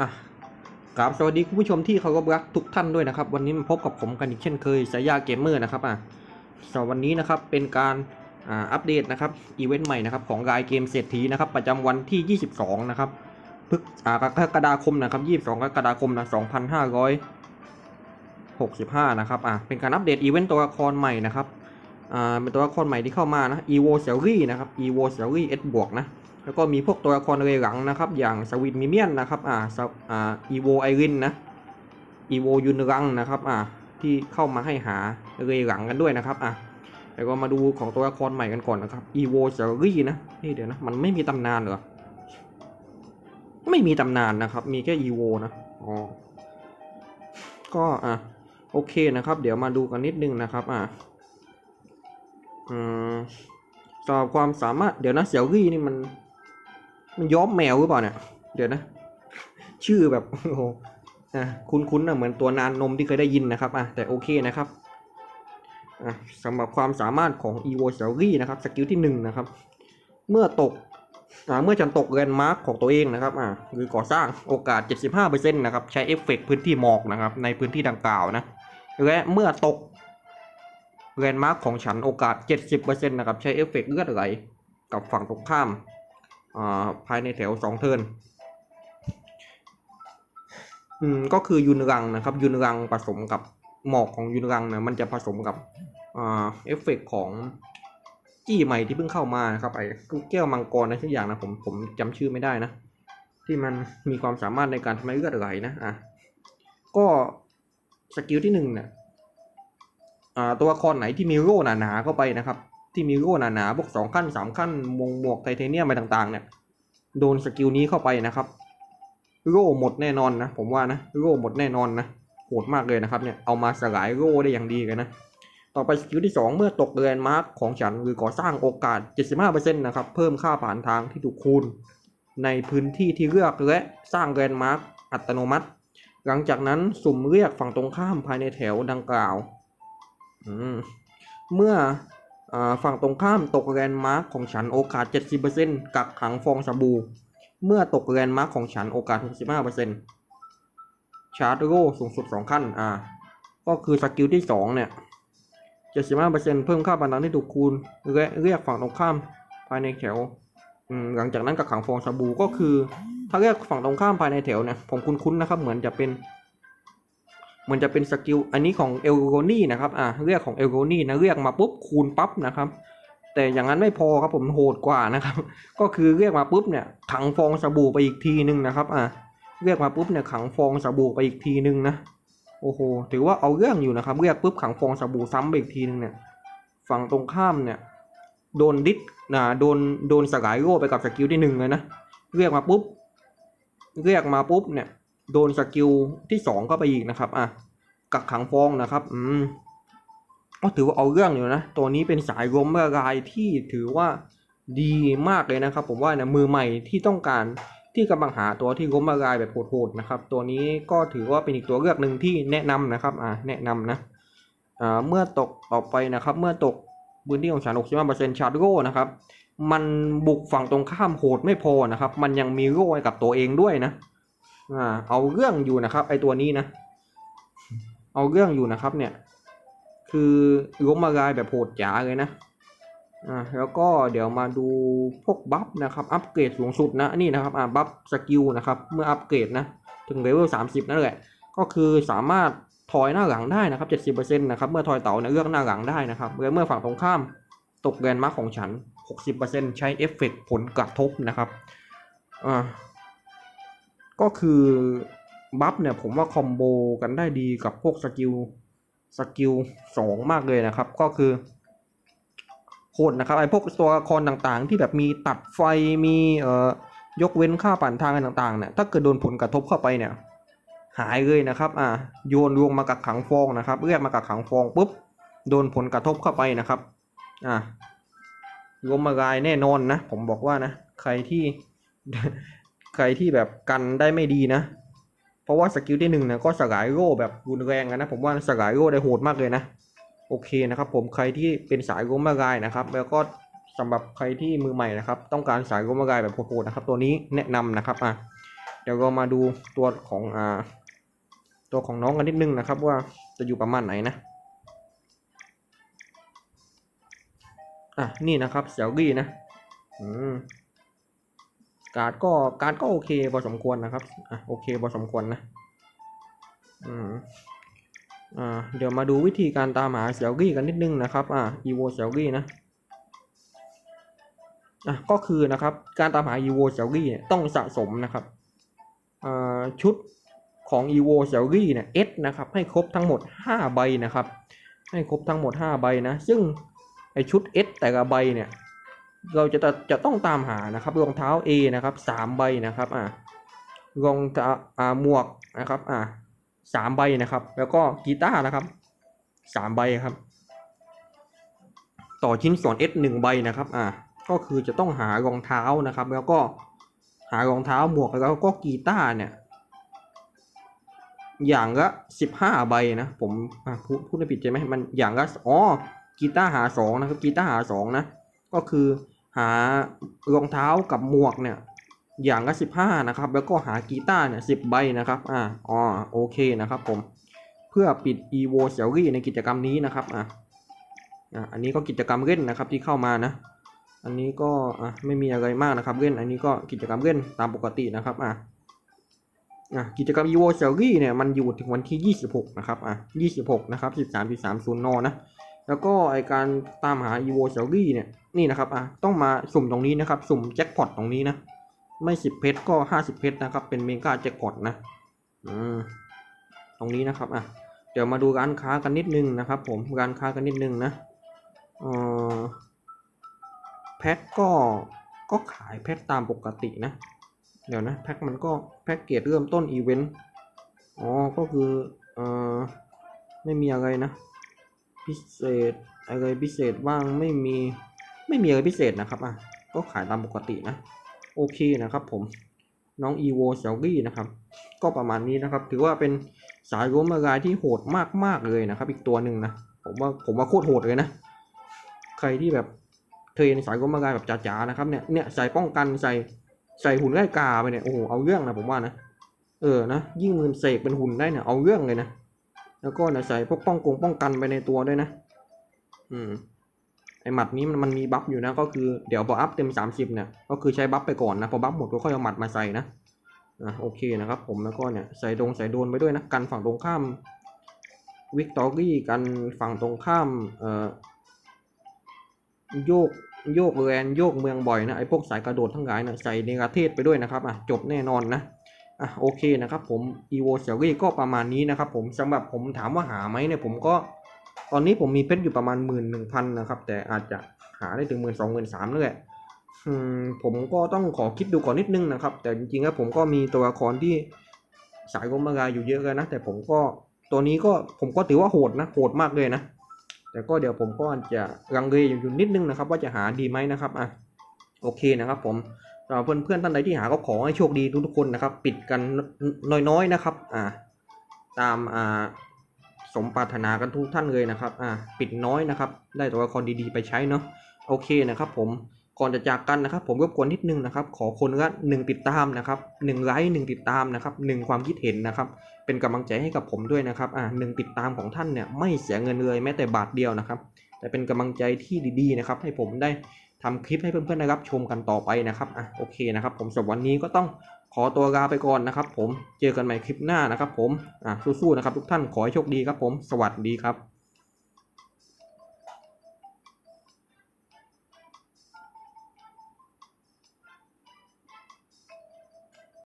อะกราบสวัสดีคุณผู้ชมที่เคารพรักทุกท่านด้วยนะครับ วันนี้มาพบกับผมกันอีกเช่นเคยสายาเกมเมอร์นะครับอะสำหรับวันนี้นะครับเป็นการอ่าอัปเดตนะครับอีเวนต์ใหม่นะครับของรายเกมเศรษฐีนะครับประจำวันที่ 22 นะครับพฤกอ่ากรกฎาคมนะครับ 22กรกฎาคมนะ2565 นะครับอะเป็นการอัปเดตอีเวนต์ตัวละครใหม่นะครับ อ่าเป็นตัวละครใหม่ที่เข้ามานะ Evo Series นะครับ Evo Series S บวกนะแล้วก็มีพวกตัวละครเรหลังนะครับอย่างสวินมิเมียนนะครับอ่าอ่าอีโวไอรินนะอีโวยุนรังนะครับอ่าที่เข้ามาให้หาเรหลังกันด้วยนะครับอะแล้วก็มาดูของตัวละครใหม่กันก่อนนะครับอีโวเซอรี่นะนี่เดี๋ยวนะมันไม่มีตำนานเหรอไม่มีตำนานนะครับ มีแค่อีโวนะอ๋อก็อะโอเคนะครับ เดี๋ยวมาดูกันนิดนึงนะครับอะ อืมสอบความสามารถเดี๋ยวนะเซียวรี่นี่มัน มันย้อมแมวหรือเปล่าเนี่ย เดี๋ยวนะ ชื่อแบบโอ้โหอะคุ้นๆนะเหมือนตัวนานนมที่เคยได้ยินนะครับอะแต่โอเคนะครับอะสำหรับความสามารถของ e v o s e r y นะครับสกิลที่หนึ่งนะครับ เมื่อตกอ่าเมื่อฉันตกแลนด์มาร์คของตัวเองนะครับอ่าหรือก่อสร้างโอกาส 75%นะครับ ใช้เอฟเฟกต์พื้นที่หมอกนะครับ ในพื้นที่ดังกล่าวนะ และเมื่อตก แลนด์มาร์คของฉันโอกาส 70%นะครับ ใช้เอฟเฟกต์เลือดไหล กับฝั่งตรงข้ามาภายในแถวสองเทิร์นอืมก็คือยุนรังนะครับ ยุนรังผสมกับหมอกของยุนรังนะมันจะผสมกับอเอฟเฟกต์ของจี้ใหม่ที่เพิ่งเข้ามานะครับไอ้แก้วมังกรนะทุกอย่างนะผมผมจำชื่อไม่ได้นะ ที่มันมีความสามารถในการทำให้เลือดไหลนะอะก็สกิลที่หนึ่งเนี่ย ตัวละครไหนที่มีโล่หนาๆเข้าไปนะครับ ที่มีโล่หนาๆพวกสองขั้นสามขั้นมงหมวกไทเทเนียมอะไรต่างๆ เนี่ย โดนสกิลนี้เข้าไปนะครับโล่หมดแน่นอนนะ ผมว่านะโล่หมดแน่นอนนะโหดมากเลยนะครับเนี่ยเอามาสลายโล่ได้อย่างดีเลยนะต่อไปสกิลที่ 2 เมื่อตกแลนด์มาร์คของฉันหรือก่อสร้างโอกาส 75%นะครับเพิ่มค่าผ่านทางที่ถูกคูณ ในพื้นที่ที่เลือกและสร้างแลนด์มาร์คอัตโนมัติ หลังจากนั้นสุ่มเรียกฝั่งตรงข้ามภายในแถวดังกล่าว เมื่ออฝั่งตรงข้ามตกแลนด์มาร์คของฉันโอกาส 70%กักขังฟองสบู่ เมื่อตกแลนด์มาร์คของฉันโอกาส 65%ชาร์จโร่สูงสุด 2 ขั้น อ่า ก็คือสกิลที่ 2 เนี่ย 75%เพิ่มค่าบันดาลที่ถูกคูณและเรียกฝั่งตรงข้ามภายในแถว หลังจากนั้นกักขังฟองสบู่ก็คือ ถ้าเรียกฝั่งตรงข้ามภายในแถวเนี่ย ผมคุ้นๆนะครับ เหมือนจะเป็น มือนจะเป็นสกิลอันนี้ของเอลโรนี่นะครับอ่าเรียกของเอลโรนี่นะเรียกมาปุ๊บคูณปั๊บนะครับแต่อย่างนั้นไม่พอครับผมโหดกว่านะครับ ก็คือเรียกมาปุ๊บเนี่ยขังฟองสบู่ไปอีกทีนึงนะครับอ่าเรียกมาปุ๊บเนี่ยขังฟองสบู่ไปอีกทีนึงนะโอ้โหถือว่าเอาเรื่องอยู่นะครับ เรียกปุ๊บขังฟองสบู่ซ้ำไปอีกทีนึงเนี่ยฝั่งตรงข้ามเนี่ยโดนดิสนะโดนโดนสลายโล่ไปกับสกิลที่หนึ่งเลยนะเรียกมาปุ๊บเรียกมาปุ๊บเนี่ย โดนสกิลที่สองเข้าไปอีกนะครับอะกักขังฟองนะครับ อืมก็ถือว่าเอาเรื่องอยู่นะ ตัวนี้เป็นสายล้มละลายที่ถือว่าดีมากเลยนะครับ ผมว่านะมือใหม่ที่ต้องการที่กำลังหาตัวที่ล้มละลายแบบโหดๆนะครับ ตัวนี้ก็ถือว่าเป็นอีกตัวเลือกหนึ่งที่แนะนำนะครับ อ่าแนะนำนะอ่าเมื่อตกออไปนะครับ เมื่อตกพื้นที่ของฉัน65%ชาร์จโร่นะครับ มันบุกฝั่งตรงข้ามโหดไม่พอนะครับ มันยังมีโล่กับตัวเองด้วยนะ อ่าเอาเรื่องอยู่นะครับ ไอตัวนี้นะ เอาเรื่องอยู่นะครับ เนี่ย คือล้มละลายแบบโหดจ๋าเลยนะอ่าแล้วก็เดี๋ยวมาดูพวกบัฟนะครับ อัปเกรดสูงสุดนะนี่นะครับอ่าบัฟสกิลนะครับ เมื่ออัปเกรดนะ ถึงเลเวล30นั่นแหละ ก็คือสามารถถอยหน้าหลังได้นะครับ70%นต์นะครับ เมื่อถอยเต่าเนี่ยเลือกหน้าหลังได้นะครับและเมื่อฝั่งตรงข้ามตกแกนมาร์คของฉัน 60%ใช้เอฟเฟกต์ผลกระทบนะครับ อ่า ก็คือบัฟเนี่ยผมว่าคอมโบกันได้ดีกับพวกสกิลสกิลสองมากเลยนะครับ ก็คือโหดนะครับไอพวกตัวละครต่างๆ ที่แบบมีตัดไฟมีเอ่อยกเว้นค่าปั่นทางอะไรต่างๆเนี่ยถ้าเกิดโดนผลกระทบเข้าไปเนี่ย หายเลยนะครับอ่าโยนรวงมากับขังฟองนะครับเรียกมากับขังฟองปุ๊บโดนผลกระทบเข้าไปนะครับอ่าลมละลายแน่นอนนะ ผมบอกว่านะ ใครที่ ใครที่แบบกันได้ไม่ดีนะ เพราะว่าสกิลที่หนึ่งเนี่ยก็สลายโล่แบบรุนแรงนะผมว่าสลายโล่ได้โหดมากเลยนะ โอเคนะครับผมใครที่เป็นสายล้มละลายนะครับ แล้วก็สำหรับใครที่มือใหม่นะครับ ต้องการสายล้มละลายแบบโหดๆนะครับ ตัวนี้แนะนำนะครับอะเดี๋ยวเรามาดูตัวของอ่าตัวของน้องกันนิดนึงนะครับ ว่าจะอยู่ประมาณไหนนะอะนี่นะครับเซลลี่นะ อืม การ์ดก็การ์ดก็โอเคพอสมควรนะครับอะโอเคพอสมควรนะอืมอ่าเดี๋ยวมาดูวิธีการตามหาเซลลี่กันนิดนึงนะครับอ่าอีโวเซลลี่นะอะก็คือนะครับการตามหาอีโวเซลลี่เนี่ยต้องสะสมนะครับอ่าชุดของ evo s e r i เนี่ย S นะครับ ให้ครบทั้งหมด 5 ใบนะครับ ให้ครบทั้งหมด 5 ใบนะ ซึ่งไอชุด S แต่ละใบเนี่ย เราจะจะต้องตามหานะครับรองเท้า A นะครับ3ใบนะครับอ่ารองเท้าอ่าหมวกนะครับอ่าสามใบนะครับ แล้วก็กีตาร์นะครับสามใบครับ ต่อชิ้นส่วน S หนึ่งใบนะครับอ่าก็คือจะต้องหารองเท้านะครับ แล้วก็หารองเท้าหมวกแล้วก็กีตาร์เนี่ย อย่างละสิบห้าใบนะผมะพูดพูดไม่ผิดใช่ไหมมันอย่างละอ๋อกีตาร์หาสองนะครับกีตาร์หาสองนะก็คือ หารองเท้ากับหมวกเนี่ยอย่างละสิบห้านะครับ แล้วก็หากีตาร์เนี่ยสิบใบนะครับอ่าอ๋อโอเคนะครับผมเพื่อปิด evo series ในกิจกรรมนี้นะครับอะอะอันนี้ก็กิจกรรมเล่นนะครับที่เข้ามานะอันนี้ก็อะไม่มีอะไรมากนะครับเล่นอันนี้ก็กิจกรรมเล่นตามปกตินะครับอะอะกิจกรรม evo series เนี่ยมันอยู่ถึงวันที่ 26 นะครับอะ26 นะครับ 13.30 นนะแล้วก็ไอการตามหา evo series เนี่ย นี่นะครับอะต้องมาสุ่มตรงนี้นะครับ สุ่มแจ็คพอตตรงนี้นะ ไม่10เพชรก็50เพชรนะครับ เป็นเมกาแจ็คพอตนะอืมตรงนี้นะครับอะเดี๋ยวมาดูร้านค้ากันนิดนึงนะครับ ผมร้านค้ากันนิดนึงนะเออแพ็คก็ก็ขายแพ็คตามปกตินะ เดี๋ยวนะแพ็คมันก็แพ็คเกจเริ่มต้นอีเวนต์อ๋อก็คือเอ่อไม่มีอะไรนะ พิเศษอะไรพิเศษบ้างไม่มี ไม่มีอะไรพิเศษนะครับอะก็ขายตามปกตินะ โอเคนะครับผมน้อง evo เซลลี่นะครับ ก็ประมาณนี้นะครับ ถือว่าเป็นสายล้มละลายที่โหดมากๆเลยนะครับ อีกตัวหนึ่งนะผมว่าผมว่าโคตรโหดเลยนะ ใครที่แบบเทรนสายล้มละลายแบบจ๋าๆนะครับเนี่ยเนี่ยใส่ป้องกันใส่ใส่หุ่นไล่กาไปเนี่ยโอ้โหเอาเรื่องนะผมว่านะเออนะยิ่งมือเสกเป็นหุ่นได้เนี่ยเอาเรื่องเลยนะแล้วก็เนี่ยใส่พวกป้องกงป้องกันไปในตัวด้วยนะ อืม หมัดนี้มันมันมีบัฟอยู่นะก็คือเดี๋ยวพออัพเต็มสามสิบเนี่ยก็คือใช้บัฟไปก่อนนะพอบัฟหมดก็ค่อยเอาหมัดมาใส่นะอะโอเคนะครับผมแล้วก็เนี่ยใส่ดงใส่โดนไปด้วยนะกันฝั่งตรงข้ามวิกตอรี่กันฝั่งตรงข้ามเอ่อโยกโยกแรนโยกเมืองบ่อยนะไอพวกสายกระโดดทั้งหลายนะใส่เนกาเทศไปด้วยนะครับอะจบแน่นอนนะอะโอเคนะครับผม evo series ก็ประมาณนี้นะครับผมสำหรับผมถามว่าหาไหมเนี่ยผมก็ ตอนนี้ผมมีเพชรอยู่ประมาณหมื่นหนึ่งพันนะครับ แต่อาจจะหาได้ถึงหมื่นสองหมื่นสามนั่นแหละผมก็ต้องขอคิดดูก่อนนิดนึงนะครับ แต่จริงๆแล้วผมก็มีตัวละครที่สายกรมกาอยู่เยอะเลยนะ แต่ผมก็ตัวนี้ก็ผมก็ถือว่าโหดนะโหดมากเลยนะ แต่ก็เดี๋ยวผมก็จะรังเลอยู่นิดนึงนะครับ ว่าจะหาดีไหมนะครับอะโอเคนะครับผมสำหรับเพื่อนๆท่านใดที่หาก็ขอให้โชคดีทุกๆคนนะครับ ปิดกันน้อยๆนะครับ อ่าตามอ่า สมปรารถนากันทุกท่านเลยนะครับ อ่า ปิดน้อยนะครับ ได้ตัวละครดีๆไปใช้เนาะ โอเคนะครับผม ก่อนจะจากกันนะครับ ผมรบกวนนิดนึงนะครับ ขอคนละหนึ่งติดตามนะครับหนึ่งไลค์หนึ่งติดตามนะครับหนึ่งความคิดเห็นนะครับ เป็นกำลังใจให้กับผมด้วยนะครับ อ่าหนึ่งติดตามของท่านเนี่ยไม่เสียเงินเลยแม้แต่บาทเดียวนะครับ แต่เป็นกำลังใจที่ดีๆนะครับ ให้ผมได้ทำคลิปให้เพื่อนๆได้รับชมกันต่อไปนะครับ อะ โอเคนะครับ ผมสำหรับวันนี้ก็ต้อง ขอตัวลาไปก่อนนะครับผม เจอกันใหม่คลิปหน้านะครับผม อะสู้ๆนะครับทุกท่าน ขอให้โชคดีครับผม สวัสดีครับ